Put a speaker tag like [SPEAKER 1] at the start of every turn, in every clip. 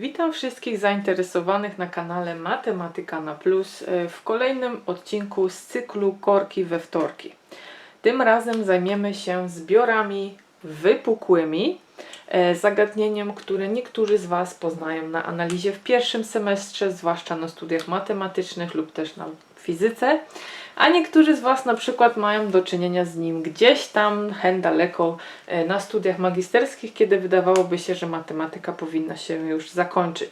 [SPEAKER 1] Witam wszystkich zainteresowanych na kanale Matematyka na Plus e, w kolejnym odcinku z cyklu Korki we wtorki. Tym razem zajmiemy się zbiorami wypukłymi, e, zagadnieniem, które niektórzy z Was poznają na analizie w pierwszym semestrze, zwłaszcza na studiach matematycznych lub też na fizyce a niektórzy z Was na przykład mają do czynienia z nim gdzieś tam, hen daleko e, na studiach magisterskich, kiedy wydawałoby się, że matematyka powinna się już zakończyć.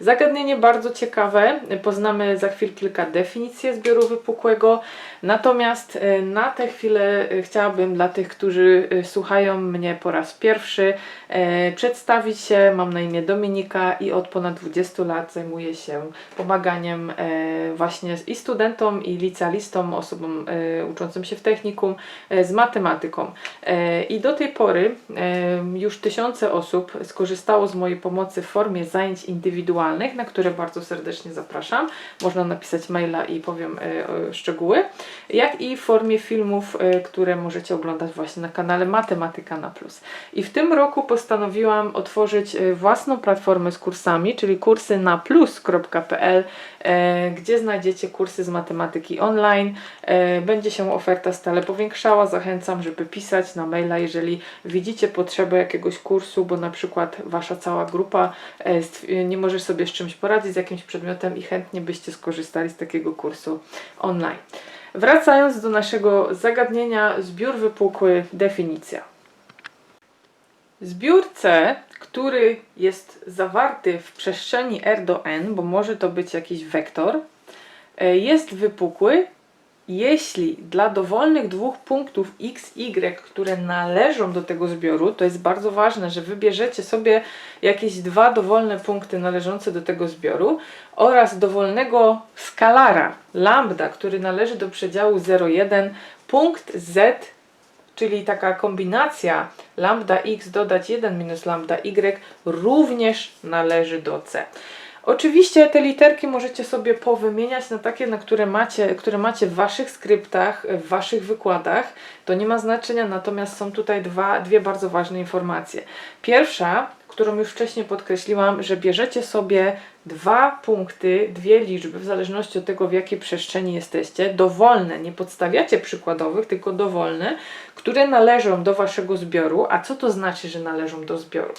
[SPEAKER 1] Zagadnienie bardzo ciekawe, poznamy za chwilę kilka definicji zbioru wypukłego, natomiast e, na tę chwilę e, chciałabym dla tych, którzy słuchają mnie po raz pierwszy, przedstawić się. Mam na imię Dominika i od ponad 20 lat zajmuję się pomaganiem właśnie i studentom, i licealistom osobom e, uczącym się w technikum e, z matematyką. E, I do tej pory już tysiące osób skorzystało z mojej pomocy w formie zajęć indywidualnych, na które bardzo serdecznie zapraszam. Można napisać maila i powiem szczegóły, jak i w formie filmów, które możecie oglądać właśnie na kanale Matematyka na Plus. I w tym roku postanowiłam otworzyć własną platformę z kursami, czyli kursy na plus.pl, gdzie znajdziecie kursy z matematyki online, E, będzie się oferta stale powiększała. Zachęcam, żeby pisać na maila, jeżeli widzicie potrzebę jakiegoś kursu, bo na przykład wasza cała grupa e, nie może sobie z czymś poradzić, z jakimś przedmiotem i chętnie byście skorzystali z takiego kursu online. Wracając do naszego zagadnienia, zbiór wypukły, definicja. Zbiór C, który jest zawarty w przestrzeni R do N, bo może to być jakiś wektor, e, jest wypukły, jeśli dla dowolnych dwóch punktów x, y, które należą do tego zbioru, to jest bardzo ważne, że wybierzecie sobie jakieś dwa dowolne punkty należące do tego zbioru oraz dowolnego skalara lambda, który należy do przedziału 0,1, punkt z, czyli taka kombinacja lambda x dodać 1 minus lambda y również należy do c. Oczywiście te literki możecie sobie powymieniać na takie, na które macie, które macie w waszych skryptach, w waszych wykładach. To nie ma znaczenia, natomiast są tutaj dwa, dwie bardzo ważne informacje. Pierwsza, którą już wcześniej podkreśliłam, że bierzecie sobie dwa punkty, dwie liczby, w zależności od tego, w jakiej przestrzeni jesteście, dowolne, nie podstawiacie przykładowych, tylko dowolne, które należą do waszego zbioru. A co to znaczy, że należą do zbioru?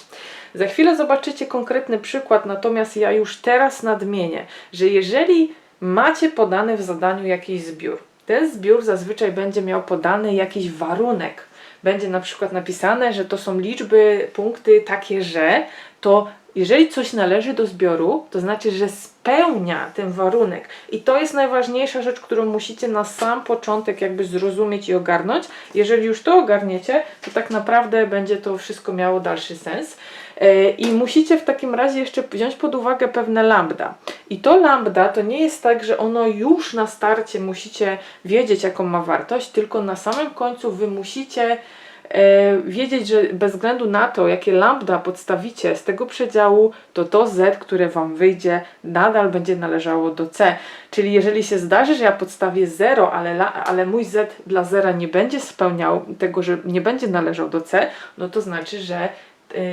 [SPEAKER 1] Za chwilę zobaczycie konkretny przykład, natomiast ja już teraz nadmienię, że jeżeli macie podany w zadaniu jakiś zbiór, ten zbiór zazwyczaj będzie miał podany jakiś warunek. Będzie na przykład napisane, że to są liczby, punkty takie, że to jeżeli coś należy do zbioru, to znaczy, że spełnia ten warunek. I to jest najważniejsza rzecz, którą musicie na sam początek jakby zrozumieć i ogarnąć. Jeżeli już to ogarniecie, to tak naprawdę będzie to wszystko miało dalszy sens. E, I musicie w takim razie jeszcze wziąć pod uwagę pewne lambda. I to lambda to nie jest tak, że ono już na starcie musicie wiedzieć, jaką ma wartość, tylko na samym końcu wy musicie e, wiedzieć, że bez względu na to, jakie lambda podstawicie z tego przedziału, to to z, które Wam wyjdzie, nadal będzie należało do c. Czyli jeżeli się zdarzy, że ja podstawię 0, ale, ale mój z dla zera nie będzie spełniał tego, że nie będzie należał do c, no to znaczy, że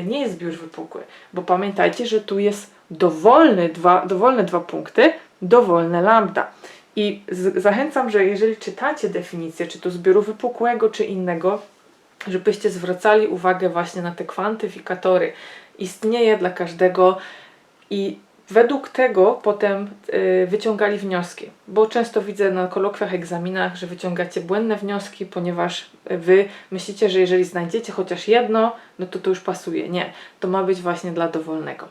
[SPEAKER 1] nie jest zbiór wypukły. Bo pamiętajcie, że tu jest dowolny dwa, dowolne dwa punkty, dowolne lambda. I zachęcam, że jeżeli czytacie definicję, czy to zbioru wypukłego, czy innego, żebyście zwracali uwagę właśnie na te kwantyfikatory. Istnieje dla każdego i według tego potem y, wyciągali wnioski, bo często widzę na kolokwiach, egzaminach, że wyciągacie błędne wnioski, ponieważ wy myślicie, że jeżeli znajdziecie chociaż jedno, no to to już pasuje. Nie, to ma być właśnie dla dowolnego.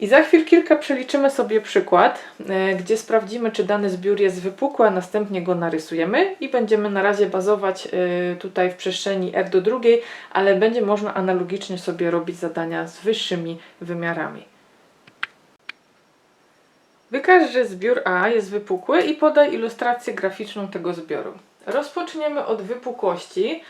[SPEAKER 1] I za chwil kilka przeliczymy sobie przykład, e, gdzie sprawdzimy, czy dany zbiór jest wypukły, a następnie go narysujemy i będziemy na razie bazować e, tutaj w przestrzeni R do drugiej, ale będzie można analogicznie sobie robić zadania z wyższymi wymiarami. Wykaż, że zbiór A jest wypukły i podaj ilustrację graficzną tego zbioru. Rozpoczniemy od wypukłości.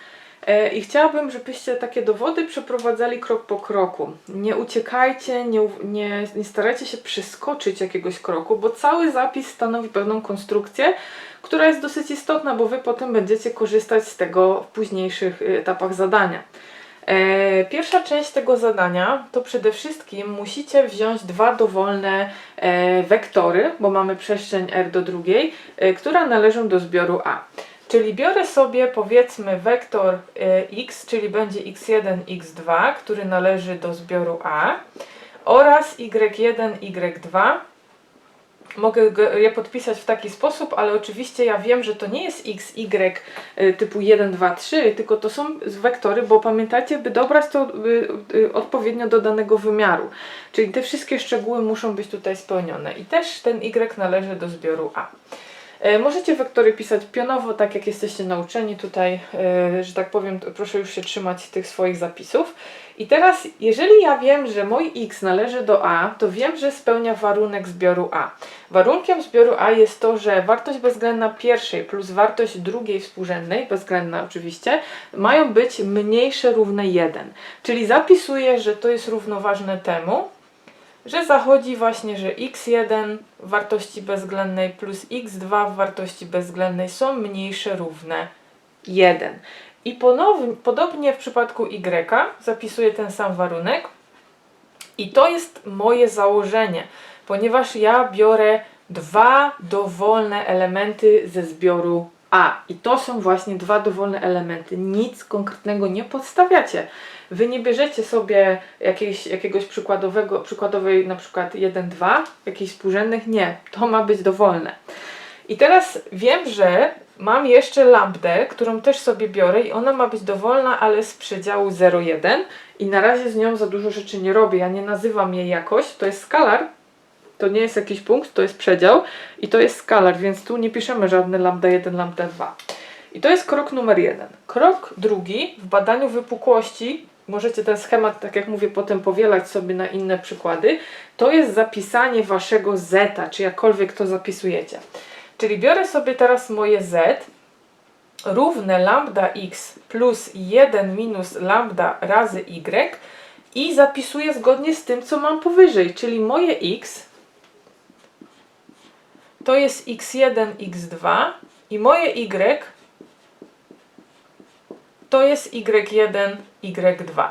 [SPEAKER 1] E, I chciałabym, żebyście takie dowody przeprowadzali krok po kroku. Nie uciekajcie, nie, nie, nie starajcie się przeskoczyć jakiegoś kroku, bo cały zapis stanowi pewną konstrukcję, która jest dosyć istotna, bo Wy potem będziecie korzystać z tego w późniejszych y, etapach zadania. E, pierwsza część tego zadania to przede wszystkim musicie wziąć dwa dowolne e, wektory, bo mamy przestrzeń R do drugiej, e, która należą do zbioru A. Czyli biorę sobie powiedzmy wektor x, czyli będzie x1, x2, który należy do zbioru A oraz y1, y2. Mogę je podpisać w taki sposób, ale oczywiście ja wiem, że to nie jest x, y y, typu 1, 2, 3, tylko to są wektory, bo pamiętajcie, by dobrać to y, y, odpowiednio do danego wymiaru. Czyli te wszystkie szczegóły muszą być tutaj spełnione. I też ten y należy do zbioru A. E, Możecie wektory pisać pionowo, tak jak jesteście nauczeni tutaj, e, że tak powiem, proszę już się trzymać tych swoich zapisów. I teraz, jeżeli ja wiem, że mój x należy do a, to wiem, że spełnia warunek zbioru a. Warunkiem zbioru a jest to, że wartość bezwzględna pierwszej plus wartość drugiej współrzędnej, bezwzględna oczywiście, mają być mniejsze równe 1. Czyli zapisuję, że to jest równoważne temu, że zachodzi właśnie, że x1 w wartości bezwzględnej plus x2 w wartości bezwzględnej są mniejsze równe 1. I ponownie, podobnie w przypadku y zapisuję ten sam warunek i to jest moje założenie, ponieważ ja biorę dwa dowolne elementy ze zbioru A i to są właśnie dwa dowolne elementy. Nic konkretnego nie podstawiacie. Wy nie bierzecie sobie jakiejś, jakiegoś przykładowego, przykładowej na przykład 1, 2, jakichś współrzędnych. Nie, to ma być dowolne. I teraz wiem, że mam jeszcze lambdę, którą też sobie biorę i ona ma być dowolna, ale z przedziału 0,1 i na razie z nią za dużo rzeczy nie robię. Ja nie nazywam jej jakoś, to jest skalar, to nie jest jakiś punkt, to jest przedział i to jest skalar, więc tu nie piszemy żadne lambda 1, lambda 2. I to jest krok numer jeden. Krok drugi w badaniu wypukłości, możecie ten schemat, tak jak mówię, potem powielać sobie na inne przykłady, to jest zapisanie waszego zeta, czy jakkolwiek to zapisujecie. Czyli biorę sobie teraz moje z równe lambda x plus 1 minus lambda razy y i zapisuję zgodnie z tym, co mam powyżej, czyli moje x to jest x1, x2 i moje y to jest y1, y2.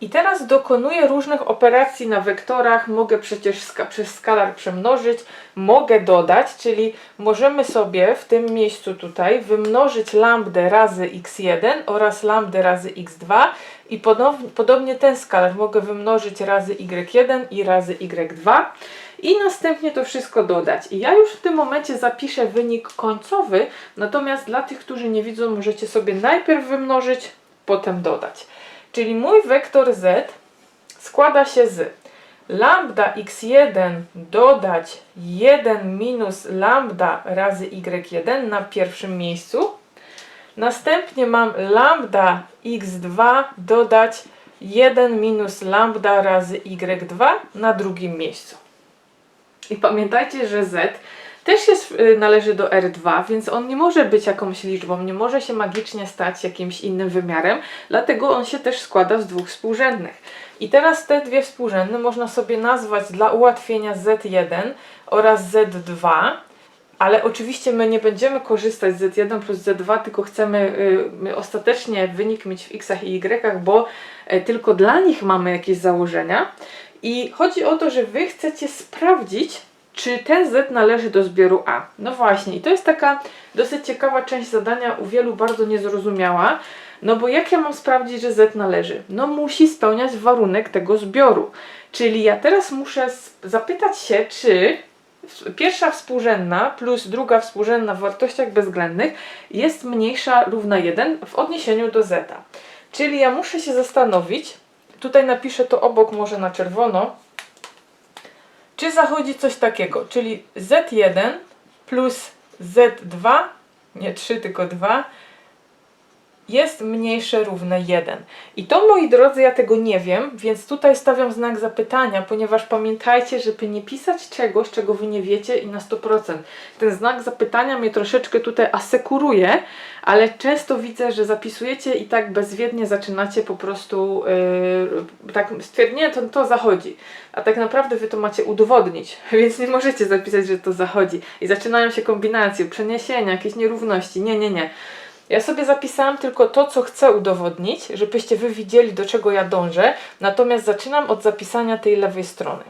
[SPEAKER 1] I teraz dokonuję różnych operacji na wektorach. Mogę przecież ska przez skalar przemnożyć, mogę dodać, czyli możemy sobie w tym miejscu tutaj wymnożyć lambdę razy x1 oraz lambdę razy x2 i podobnie ten skalar mogę wymnożyć razy y1 i razy y2 i następnie to wszystko dodać. I ja już w tym momencie zapiszę wynik końcowy, natomiast dla tych, którzy nie widzą, możecie sobie najpierw wymnożyć, potem dodać. Czyli mój wektor z składa się z lambda x1 dodać 1 minus lambda razy y1 na pierwszym miejscu. Następnie mam lambda x2 dodać 1 minus lambda razy y2 na drugim miejscu. I pamiętajcie, że z też jest, y, należy do R2, więc on nie może być jakąś liczbą, nie może się magicznie stać jakimś innym wymiarem, dlatego on się też składa z dwóch współrzędnych. I teraz te dwie współrzędne można sobie nazwać dla ułatwienia Z1 oraz Z2, ale oczywiście my nie będziemy korzystać z Z1 plus Z2, tylko chcemy y, ostatecznie wynik mieć w X i Y, bo y, tylko dla nich mamy jakieś założenia. I chodzi o to, że Wy chcecie sprawdzić, czy ten Z należy do zbioru A. No właśnie, i to jest taka dosyć ciekawa część zadania, u wielu bardzo niezrozumiała. No bo jak ja mam sprawdzić, że Z należy? No musi spełniać warunek tego zbioru. Czyli ja teraz muszę zapytać się, czy pierwsza współrzędna plus druga współrzędna w wartościach bezwzględnych jest mniejsza równa 1 w odniesieniu do Z. Czyli ja muszę się zastanowić, tutaj napiszę to obok może na czerwono, czy zachodzi coś takiego, czyli Z1 plus Z2, nie 3 tylko 2, jest mniejsze równe 1. I to moi drodzy, ja tego nie wiem, więc tutaj stawiam znak zapytania, ponieważ pamiętajcie, żeby nie pisać czegoś, czego wy nie wiecie i na 100%. Ten znak zapytania mnie troszeczkę tutaj asekuruje, ale często widzę, że zapisujecie i tak bezwiednie zaczynacie po prostu yy, tak stwierdzenie, to, to zachodzi. A tak naprawdę wy to macie udowodnić, więc nie możecie zapisać, że to zachodzi. I zaczynają się kombinacje, przeniesienia, jakieś nierówności. Nie, nie, nie. Ja sobie zapisałam tylko to, co chcę udowodnić, żebyście wy widzieli, do czego ja dążę. Natomiast zaczynam od zapisania tej lewej strony.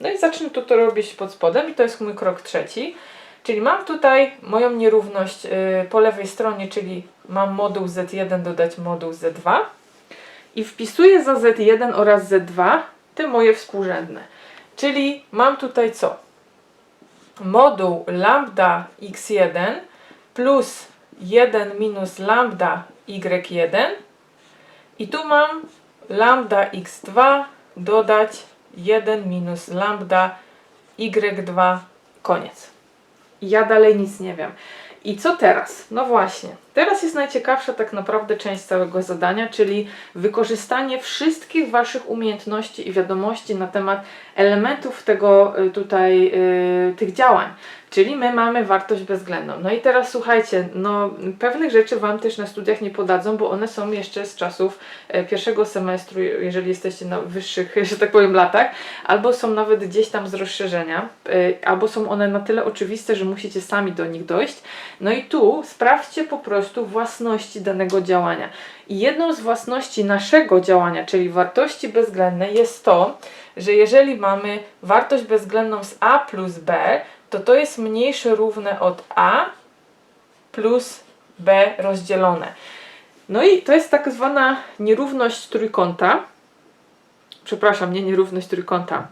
[SPEAKER 1] No i zacznę to, to robić pod spodem i to jest mój krok trzeci. Czyli mam tutaj moją nierówność yy, po lewej stronie, czyli mam moduł Z1 dodać moduł Z2 i wpisuję za Z1 oraz Z2 te moje współrzędne. Czyli mam tutaj co? Moduł lambda x1 plus 1 minus lambda y1 i tu mam lambda x2 dodać 1 minus lambda y2 koniec. Ja dalej nic nie wiem. I co teraz? No właśnie, teraz jest najciekawsza tak naprawdę część całego zadania, czyli wykorzystanie wszystkich Waszych umiejętności i wiadomości na temat elementów tego y, tutaj, yy, tych działań. Czyli my mamy wartość bezwzględną. No i teraz słuchajcie, no pewnych rzeczy Wam też na studiach nie podadzą, bo one są jeszcze z czasów e, pierwszego semestru, jeżeli jesteście na wyższych, że tak powiem, latach, albo są nawet gdzieś tam z rozszerzenia, e, albo są one na tyle oczywiste, że musicie sami do nich dojść. No i tu sprawdźcie po prostu własności danego działania. I jedną z własności naszego działania, czyli wartości bezwzględnej jest to, że jeżeli mamy wartość bezwzględną z a plus b, to to jest mniejsze równe od a plus b rozdzielone. No i to jest tak zwana nierówność trójkąta. Przepraszam, nie nierówność trójkąta.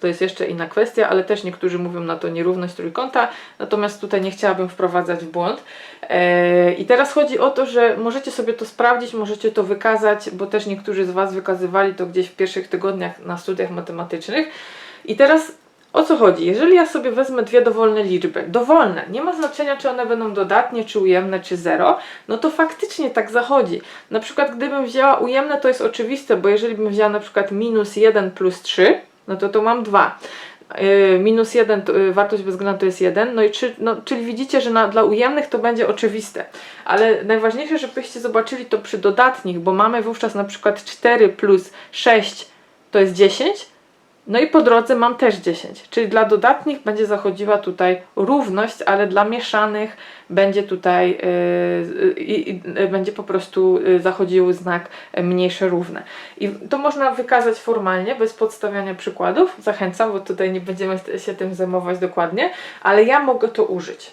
[SPEAKER 1] To jest jeszcze inna kwestia, ale też niektórzy mówią na to nierówność trójkąta, natomiast tutaj nie chciałabym wprowadzać w błąd. Eee, I teraz chodzi o to, że możecie sobie to sprawdzić, możecie to wykazać, bo też niektórzy z Was wykazywali to gdzieś w pierwszych tygodniach na studiach matematycznych. I teraz o co chodzi? Jeżeli ja sobie wezmę dwie dowolne liczby, dowolne, nie ma znaczenia czy one będą dodatnie, czy ujemne, czy zero, no to faktycznie tak zachodzi. Na przykład gdybym wzięła ujemne, to jest oczywiste, bo jeżeli bym wzięła na przykład minus 1 plus 3, no to to mam 2. Yy, minus 1, to, yy, wartość bezwzględna to jest 1, no i no, czyli widzicie, że na, dla ujemnych to będzie oczywiste. Ale najważniejsze, żebyście zobaczyli to przy dodatnich, bo mamy wówczas na przykład 4 plus 6 to jest 10, no i po drodze mam też 10, czyli dla dodatnich będzie zachodziła tutaj równość, ale dla mieszanych będzie tutaj yy, yy, będzie po prostu yy, zachodził znak mniejsze równe. I to można wykazać formalnie, bez podstawiania przykładów. Zachęcam, bo tutaj nie będziemy się tym zajmować dokładnie, ale ja mogę to użyć.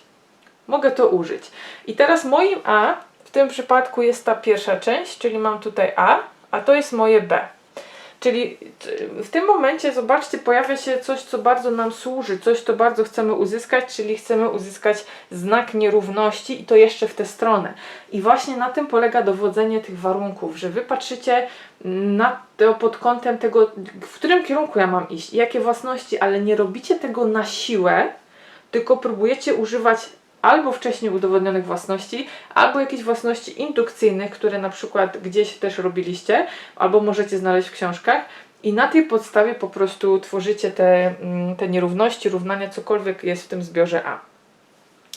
[SPEAKER 1] Mogę to użyć. I teraz moim A w tym przypadku jest ta pierwsza część, czyli mam tutaj A, a to jest moje B. Czyli w tym momencie, zobaczcie, pojawia się coś, co bardzo nam służy, coś, co bardzo chcemy uzyskać, czyli chcemy uzyskać znak nierówności i to jeszcze w tę stronę. I właśnie na tym polega dowodzenie tych warunków, że wy patrzycie na to pod kątem tego, w którym kierunku ja mam iść, jakie własności, ale nie robicie tego na siłę, tylko próbujecie używać albo wcześniej udowodnionych własności, albo jakichś własności indukcyjnych, które na przykład gdzieś też robiliście, albo możecie znaleźć w książkach. I na tej podstawie po prostu tworzycie te, mm, te nierówności, równania, cokolwiek jest w tym zbiorze A.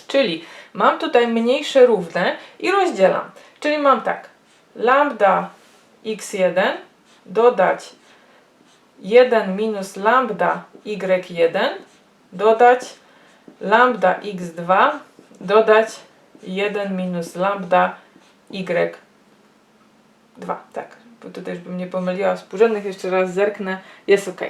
[SPEAKER 1] Czyli mam tutaj mniejsze równe i rozdzielam. Czyli mam tak, lambda x1 dodać 1 minus lambda y1 dodać lambda x2 dodać 1 minus lambda y2. Tak, bo tutaj już bym nie pomyliła współrzędnych, jeszcze raz zerknę, jest ok.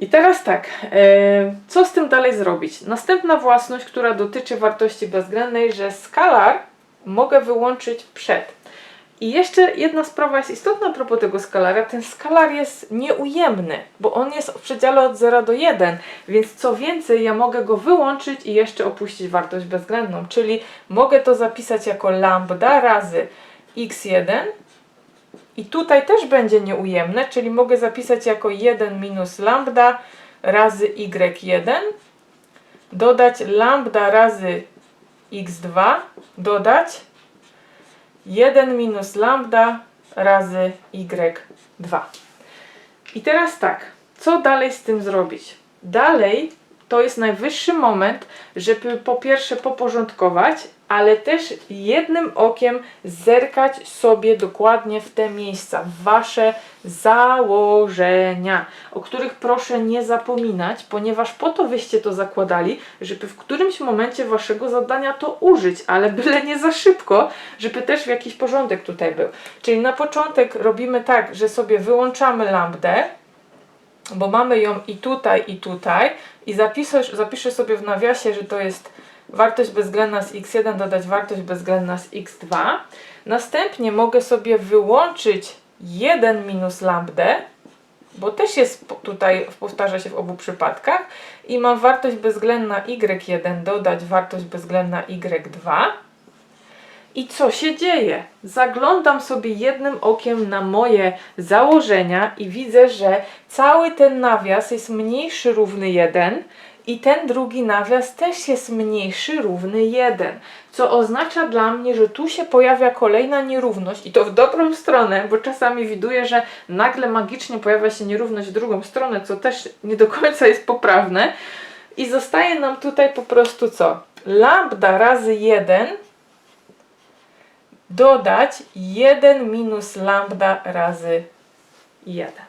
[SPEAKER 1] I teraz tak, e, co z tym dalej zrobić? Następna własność, która dotyczy wartości bezwzględnej, że skalar mogę wyłączyć przed. I jeszcze jedna sprawa jest istotna a propos tego skalara. Ten skalar jest nieujemny, bo on jest w przedziale od 0 do 1, więc co więcej, ja mogę go wyłączyć i jeszcze opuścić wartość bezwzględną, czyli mogę to zapisać jako lambda razy x1 i tutaj też będzie nieujemne, czyli mogę zapisać jako 1 minus lambda razy y1, dodać lambda razy x2, dodać 1 minus lambda razy y2. I teraz tak, co dalej z tym zrobić? Dalej to jest najwyższy moment, żeby po pierwsze poporządkować, ale też jednym okiem zerkać sobie dokładnie w te miejsca, w wasze założenia, o których proszę nie zapominać, ponieważ po to wyście to zakładali, żeby w którymś momencie waszego zadania to użyć, ale byle nie za szybko, żeby też jakiś porządek tutaj był. Czyli na początek robimy tak, że sobie wyłączamy lambdę, bo mamy ją i tutaj, i tutaj i zapiszę, zapiszę sobie w nawiasie, że to jest wartość bezwzględna z x1 dodać wartość bezwzględna z x2. Następnie mogę sobie wyłączyć 1 minus lambdę, bo też jest tutaj, powtarza się w obu przypadkach i mam wartość bezwzględna y1 dodać wartość bezwzględna y2. I co się dzieje? Zaglądam sobie jednym okiem na moje założenia i widzę, że cały ten nawias jest mniejszy równy 1 i ten drugi nawias też jest mniejszy równy 1. Co oznacza dla mnie, że tu się pojawia kolejna nierówność i to w dobrą stronę, bo czasami widuję, że nagle magicznie pojawia się nierówność w drugą stronę, co też nie do końca jest poprawne. I zostaje nam tutaj po prostu co? Lambda razy 1 dodać 1 minus lambda razy 1.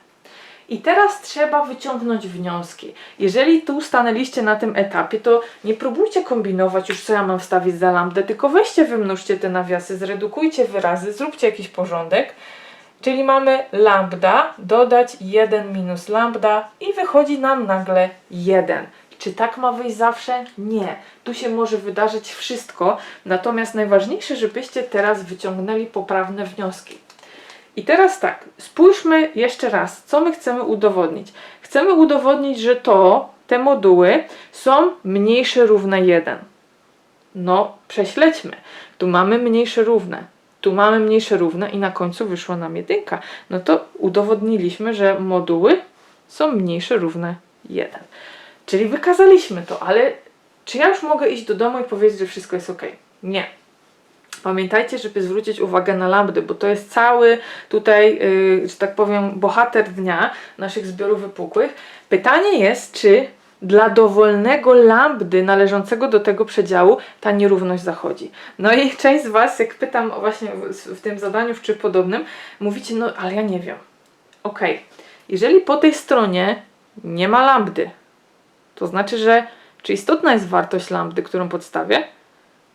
[SPEAKER 1] I teraz trzeba wyciągnąć wnioski. Jeżeli tu stanęliście na tym etapie, to nie próbujcie kombinować już co ja mam wstawić za lambdę, tylko weźcie, wymnóżcie te nawiasy, zredukujcie wyrazy, zróbcie jakiś porządek. Czyli mamy lambda, dodać 1 minus lambda i wychodzi nam nagle 1. Czy tak ma wyjść zawsze? Nie. Tu się może wydarzyć wszystko, natomiast najważniejsze, żebyście teraz wyciągnęli poprawne wnioski. I teraz tak, spójrzmy jeszcze raz, co my chcemy udowodnić. Chcemy udowodnić, że to, te moduły są mniejsze równe 1. No, prześledźmy. Tu mamy mniejsze równe, tu mamy mniejsze równe i na końcu wyszła nam jedynka. No to udowodniliśmy, że moduły są mniejsze równe 1. Czyli wykazaliśmy to, ale czy ja już mogę iść do domu i powiedzieć, że wszystko jest ok? Nie. Pamiętajcie, żeby zwrócić uwagę na lambdy, bo to jest cały tutaj, yy, że tak powiem, bohater dnia naszych zbiorów wypukłych. Pytanie jest, czy dla dowolnego lambdy należącego do tego przedziału ta nierówność zachodzi. No i część z Was, jak pytam właśnie w, tym zadaniu czy podobnym, mówicie, no ale ja nie wiem. Okej, jeżeli po tej stronie nie ma lambdy, to znaczy, że czy istotna jest wartość lambdy, którą podstawię?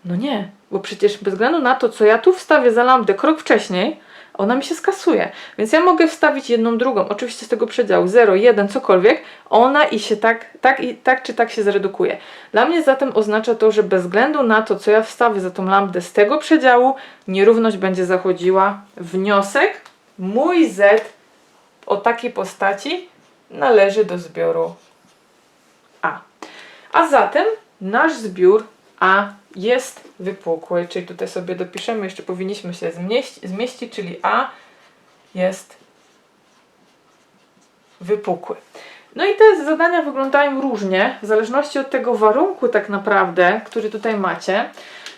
[SPEAKER 1] No nie, bo przecież bez względu na to, co ja tu wstawię za lambdę krok wcześniej, ona mi się skasuje. Więc ja mogę wstawić jedną drugą, oczywiście z tego przedziału 0, 1, cokolwiek, ona i się tak, tak, i tak czy tak się zredukuje. Dla mnie zatem oznacza to, że bez względu na to, co ja wstawię za tą lambdę z tego przedziału, nierówność będzie zachodziła. Wniosek, mój z o takiej postaci należy do zbioru A. A zatem nasz zbiór A jest wypukły, czyli tutaj sobie dopiszemy, jeszcze powinniśmy się zmieścić, zmieścić czyli A jest wypukły. No i te zadania wyglądają różnie, w zależności od tego warunku tak naprawdę, który tutaj macie.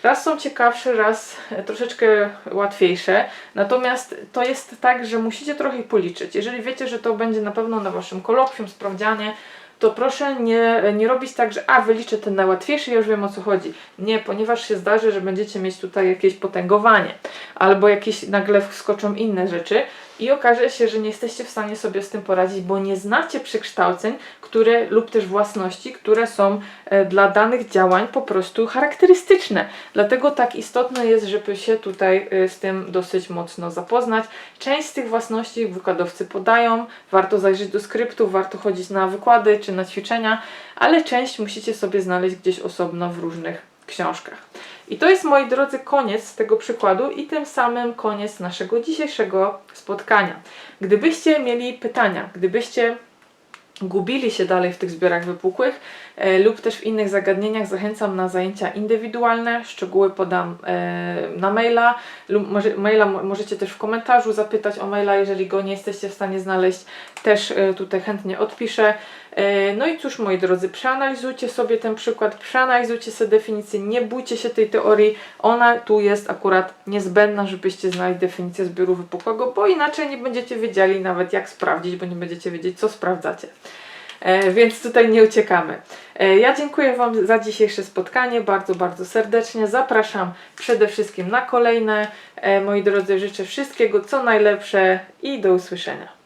[SPEAKER 1] Raz są ciekawsze, raz e, troszeczkę łatwiejsze. Natomiast to jest tak, że musicie trochę policzyć. Jeżeli wiecie, że to będzie na pewno na waszym kolokwium, sprawdzianie, to proszę nie, nie robić tak, że a wyliczę ten najłatwiejszy, ja już wiem o co chodzi. Nie, ponieważ się zdarzy, że będziecie mieć tutaj jakieś potęgowanie albo jakieś nagle wskoczą inne rzeczy i okaże się, że nie jesteście w stanie sobie z tym poradzić, bo nie znacie przekształceń, które lub też własności, które są e, dla danych działań po prostu charakterystyczne. Dlatego tak istotne jest, żeby się tutaj e, z tym dosyć mocno zapoznać. Część z tych własności wykładowcy podają, warto zajrzeć do skryptu, warto chodzić na wykłady czy na ćwiczenia, ale część musicie sobie znaleźć gdzieś osobno w różnych książkach. I to jest, moi drodzy, koniec tego przykładu i tym samym koniec naszego dzisiejszego spotkania. Gdybyście mieli pytania, gdybyście gubili się dalej w tych zbiorach wypukłych e, lub też w innych zagadnieniach, zachęcam na zajęcia indywidualne. Szczegóły podam e, na maila lub może, maila mo- możecie też w komentarzu zapytać o maila, jeżeli go nie jesteście w stanie znaleźć. Też e, tutaj chętnie odpiszę. E, no i cóż, moi drodzy, przeanalizujcie sobie ten przykład, przeanalizujcie sobie definicję, nie bójcie się tej teorii, ona tu jest akurat niezbędna, żebyście znali definicję zbioru wypukłego, bo inaczej nie będziecie wiedzieli nawet jak sprawdzić, bo nie będziecie wiedzieć co sprawdzacie. e, więc tutaj nie uciekamy. E, Ja dziękuję Wam za dzisiejsze spotkanie bardzo, bardzo serdecznie. Zapraszam przede wszystkim na kolejne. Moi drodzy, życzę wszystkiego co najlepsze i do usłyszenia.